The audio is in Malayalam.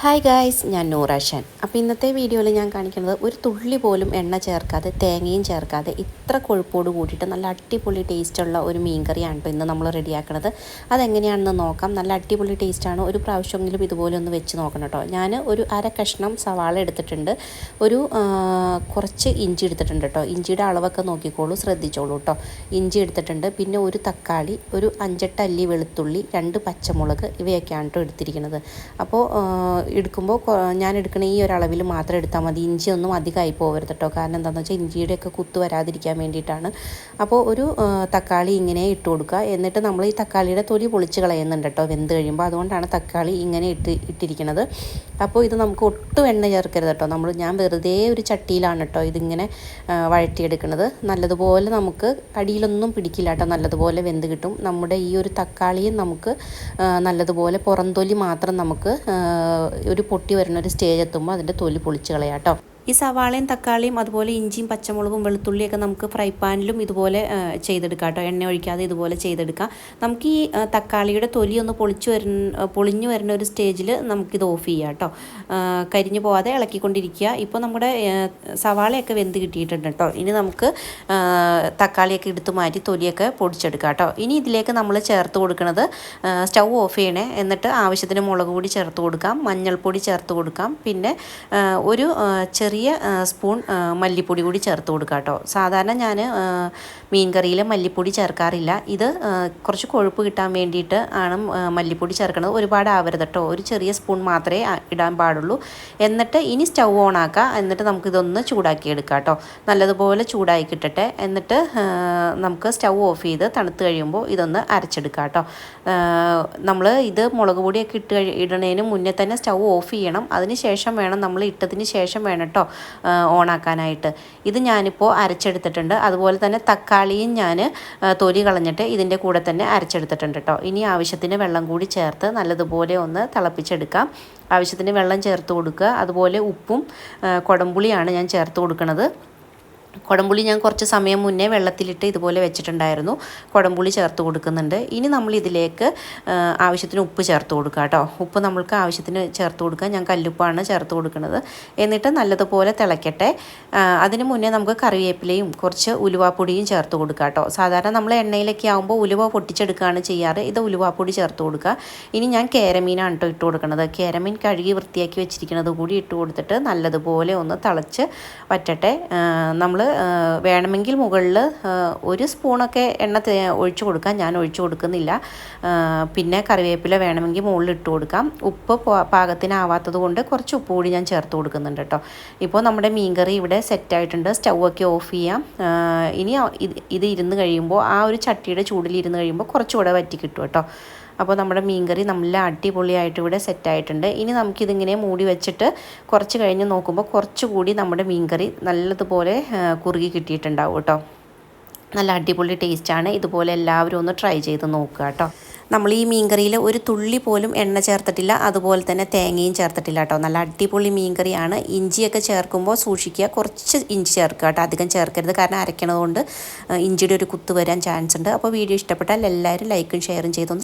ഹായ് ഗായ്സ് ഞാൻ നൂറാഷൻ അപ്പോൾ ഇന്നത്തെ വീഡിയോയിൽ ഞാൻ കാണിക്കുന്നത് ഒരു തുള്ളി പോലും എണ്ണ ചേർക്കാതെ തേങ്ങയും ചേർക്കാതെ ഇത്ര കൊഴുപ്പോട് കൂടിയിട്ട് നല്ല അടിപൊളി ടേസ്റ്റുള്ള ഒരു മീൻ കറിയാണ് കേട്ടോ ഇന്ന് നമ്മൾ റെഡിയാക്കണത് അതെങ്ങനെയാണെന്ന് നോക്കാം. നല്ല അടിപൊളി ടേസ്റ്റാണ് ഒരു പ്രാവശ്യമെങ്കിലും ഇതുപോലെ ഒന്ന് വെച്ച് നോക്കണം കേട്ടോ. ഞാൻ ഒരു അര കഷ്ണം സവാള എടുത്തിട്ടുണ്ട്. ഒരു കുറച്ച് ഇഞ്ചി എടുത്തിട്ടുണ്ട് കേട്ടോ. ഇഞ്ചിയുടെ അളവൊക്കെ നോക്കിക്കോളൂ ശ്രദ്ധിച്ചോളൂ കേട്ടോ. ഇഞ്ചി എടുത്തിട്ടുണ്ട്. പിന്നെ ഒരു തക്കാളി ഒരു അഞ്ചെട്ട് അല്ലി വെളുത്തുള്ളി രണ്ട് പച്ചമുളക് ഇവയൊക്കെയാണ് കേട്ടോ എടുത്തിരിക്കുന്നത്. അപ്പോൾ എടുക്കുമ്പോൾ ഞാൻ എടുക്കണ ഈ ഒരു അളവിൽ മാത്രം എടുത്താൽ മതി. ഇഞ്ചി ഒന്നും അധികമായി പോകരുത് കേട്ടോ കാരണം എന്താണെന്ന് വെച്ചാൽ ഇഞ്ചിയുടെയൊക്കെ കുത്ത് വരാതിരിക്കാൻ വേണ്ടിയിട്ടാണ്. അപ്പോൾ ഒരു തക്കാളി ഇങ്ങനെ ഇട്ട് കൊടുക്കുക. എന്നിട്ട് നമ്മൾ ഈ തക്കാളിയുടെ തൊലി പൊളിച്ച് കളയുന്നുണ്ട് കേട്ടോ വെന്ത് കഴിയുമ്പോൾ അതുകൊണ്ടാണ് തക്കാളി ഇങ്ങനെ ഇട്ട് ഇട്ടിരിക്കുന്നത് അപ്പോൾ ഇത് നമുക്ക് ഒട്ടും എണ്ണ ചേർക്കരുത് കേട്ടോ നമ്മൾ ഞാൻ വെറുതെ ഒരു ചട്ടിയിലാണ് കേട്ടോ ഇതിങ്ങനെ വഴറ്റിയെടുക്കുന്നത് നല്ലതുപോലെ നമുക്ക് അടിയിലൊന്നും പിടിക്കില്ല കേട്ടോ നല്ലതുപോലെ വെന്ത് കിട്ടും. നമ്മുടെ ഈ ഒരു തക്കാളിയും നമുക്ക് നല്ലതുപോലെ പുറംതൊലി മാത്രം നമുക്ക് ഒരു പൊട്ടി വരുന്ന ഒരു സ്റ്റേജ് എത്തുമ്പോൾ അതിന്റെ തൊലി പൊളിച്ച് കളയാം കേട്ടോ ഈ സവാളയും തക്കാളിയും അതുപോലെ ഇഞ്ചിയും പച്ചമുളകും വെളുത്തുള്ളിയൊക്കെ നമുക്ക് ഫ്രൈ പാനിലും ഇതുപോലെ ചെയ്തെടുക്കാം കേട്ടോ. എണ്ണ ഒഴിക്കാതെ ഇതുപോലെ ചെയ്തെടുക്കാം. നമുക്ക് ഈ തക്കാളിയുടെ തൊലി ഒന്ന് പൊളിച്ചു വരുന്ന പൊളിഞ്ഞു വരുന്ന ഒരു സ്റ്റേജിൽ നമുക്കിത് ഓഫ് ചെയ്യാം കേട്ടോ. കരിഞ്ഞു പോവാതെ ഇളക്കിക്കൊണ്ടിരിക്കുക. ഇപ്പോൾ നമ്മുടെ സവാളയൊക്കെ വെന്ത് കിട്ടിയിട്ടുണ്ട് കേട്ടോ. ഇനി നമുക്ക് തക്കാളിയൊക്കെ എടുത്തു മാറ്റി തൊലിയൊക്കെ പൊടിച്ചെടുക്കാം കേട്ടോ. ഇനി ഇതിലേക്ക് നമ്മൾ ചേർത്ത് കൊടുക്കുന്നത് സ്റ്റൗ ഓഫ് ചെയ്യണേ. എന്നിട്ട് ആവശ്യത്തിന് മുളക് പൊടി ചേർത്ത് കൊടുക്കാം. മഞ്ഞൾപ്പൊടി ചേർത്ത് കൊടുക്കാം. പിന്നെ ഒരു ആ, ചെറിയ സ്പൂൺ മല്ലിപ്പൊടി കൂടി ചേർത്ത് കൊടുക്കാം കേട്ടോ. സാധാരണ ഞാൻ മീൻ കറിയിൽ മല്ലിപ്പൊടി ചേർക്കാറില്ല. ഇത് കുറച്ച് കൊഴുപ്പ് കിട്ടാൻ വേണ്ടിയിട്ട് ആണ് മല്ലിപ്പൊടി ചേർക്കുന്നത് ഒരുപാട് ആവരുത് കേട്ടോ. ഒരു ചെറിയ സ്പൂൺ മാത്രമേ ഇടാൻ പാടുള്ളൂ. എന്നിട്ട് ഇനി സ്റ്റൗ ഓൺ ആക്കുക എന്നിട്ട് നമുക്കിതൊന്ന് ചൂടാക്കി എടുക്കാം കേട്ടോ. നല്ലതുപോലെ ചൂടാക്കി കിട്ടട്ടെ. എന്നിട്ട് നമുക്ക് സ്റ്റൗ ഓഫ് ചെയ്ത് തണുത്ത് കഴിയുമ്പോൾ ഇതൊന്ന് അരച്ചെടുക്കാം കേട്ടോ. നമ്മൾ ഇത് മുളക് പൊടിയൊക്കെ ഇട്ട് ഇടുന്നതിന് മുന്നേ തന്നെ സ്റ്റൗ ഓഫ് ചെയ്യണം. അതിന് ശേഷം വേണം നമ്മൾ ഇട്ടതിന് ശേഷം വേണം കേട്ടോ. ഓണാക്കാനായിട്ട്. ഇത് ഞാനിപ്പോൾ അരച്ചെടുത്തിട്ടുണ്ട്. അതുപോലെ തന്നെ തക്കാളിയും ഞാൻ തൊലി കളഞ്ഞിട്ട് ഇതിന്റെ കൂടെ തന്നെ അരച്ചെടുത്തിട്ടുണ്ട് കേട്ടോ ഇനി ആവശ്യത്തിന് വെള്ളം കൂടി ചേർത്ത് നല്ലതുപോലെ ഒന്ന് തിളപ്പിച്ചെടുക്കാം. ആവശ്യത്തിന് വെള്ളം ചേർത്ത് കൊടുക്കുക. അതുപോലെ ഉപ്പും കുടംപുളിയാണ് ഞാൻ ചേർത്ത് കൊടുക്കുന്നത് കുടംപുളി ഞാൻ കുറച്ച് സമയം മുന്നേ വെള്ളത്തിലിട്ട് ഇതുപോലെ വെച്ചിട്ടുണ്ടായിരുന്നു. കുടംപുളി ചേർത്ത് കൊടുക്കുന്നുണ്ട്. ഇനി നമ്മൾ ഇതിലേക്ക് ആവശ്യത്തിന് ഉപ്പ് ചേർത്ത് കൊടുക്കുക കേട്ടോ. ഉപ്പ് നമ്മൾക്ക് ആവശ്യത്തിന് ചേർത്ത് കൊടുക്കുക. ഞാൻ കല്ലുപ്പാണ് ചേർത്ത് കൊടുക്കുന്നത്. എന്നിട്ട് നല്ലതുപോലെ തിളയ്ക്കട്ടെ അതിന് മുന്നേ നമുക്ക് കറിവേപ്പിലയും കുറച്ച് ഉലുവാപ്പൊടിയും ചേർത്ത് കൊടുക്കുക കേട്ടോ. സാധാരണ നമ്മൾ എണ്ണയിലൊക്കെ ആകുമ്പോൾ ഉലുവ പൊട്ടിച്ചെടുക്കുകയാണ് ചെയ്യാറ്. ഇത് ഉലുവാപ്പൊടി ചേർത്ത് കൊടുക്കുക. ഇനി ഞാൻ കേരമീനാണ് കേട്ടോ ഇട്ട് കൊടുക്കുന്നത്. കേരമീൻ കഴുകി വൃത്തിയാക്കി വെച്ചിരിക്കുന്നത് കൂടി ഇട്ട് കൊടുത്തിട്ട് നല്ലതുപോലെ ഒന്ന് തിളച്ച് പറ്റട്ടെ നമ്മൾ വേണമെങ്കിൽ മുകളിൽ ഒരു സ്പൂണൊക്കെ എണ്ണ ഒഴിച്ചു കൊടുക്കാം. ഞാൻ ഒഴിച്ചു കൊടുക്കുന്നില്ല. പിന്നെ കറിവേപ്പില വേണമെങ്കിൽ മുകളിൽ ഇട്ട് കൊടുക്കാം. ഉപ്പ് പാകത്തിനാവാത്തത് കൊണ്ട് കുറച്ച് ഉപ്പ് കൂടി ഞാൻ ചേർത്ത് കൊടുക്കുന്നുണ്ട് കേട്ടോ. ഇപ്പോൾ നമ്മുടെ മീൻകറി ഇവിടെ സെറ്റായിട്ടുണ്ട് സ്റ്റൗവൊക്കെ ഓഫ് ചെയ്യാം. ഇനി ഇത് ഇരുന്ന് കഴിയുമ്പോൾ ആ ഒരു ചട്ടിയുടെ ചൂടിൽ ഇരുന്ന് കഴിയുമ്പോൾ കുറച്ചുകൂടെ വറ്റി കിട്ടും കേട്ടോ. അപ്പോൾ നമ്മുടെ മീൻകറി നല്ല അടിപൊളിയായിട്ട് ഇവിടെ സെറ്റായിട്ടുണ്ട്. ഇനി നമുക്കിതിങ്ങനെ മൂടി വെച്ചിട്ട് കുറച്ച് കഴിഞ്ഞ് നോക്കുമ്പോൾ കുറച്ചുകൂടി നമ്മുടെ മീൻകറി നല്ലതുപോലെ കുറുകി കിട്ടിയിട്ടുണ്ടാവും കേട്ടോ. നല്ല അടിപൊളി ടേസ്റ്റാണ്. ഇതുപോലെ എല്ലാവരും ഒന്ന് ട്രൈ ചെയ്ത് നോക്കുക കേട്ടോ. നമ്മൾ ഈ മീൻകറിയിൽ ഒരു തുള്ളി പോലും എണ്ണ ചേർത്തിട്ടില്ല. അതുപോലെ തന്നെ തേങ്ങയും ചേർത്തിട്ടില്ല കേട്ടോ. നല്ല അടിപൊളി മീൻകറിയാണ്. ഇഞ്ചിയൊക്കെ ചേർക്കുമ്പോൾ സൂക്ഷിക്കുക. കുറച്ച് ഇഞ്ചി ചേർക്കുക കേട്ടോ. അധികം ചേർക്കരുത്. കാരണം അരയ്ക്കണതുകൊണ്ട് ഇഞ്ചിയുടെ ഒരു കുത്ത് വരാൻ ചാൻസ് ഉണ്ട് അപ്പോൾ വീഡിയോ ഇഷ്ടപ്പെട്ടാൽ എല്ലാവരും ലൈക്കും ഷെയറും ചെയ്തൊന്ന്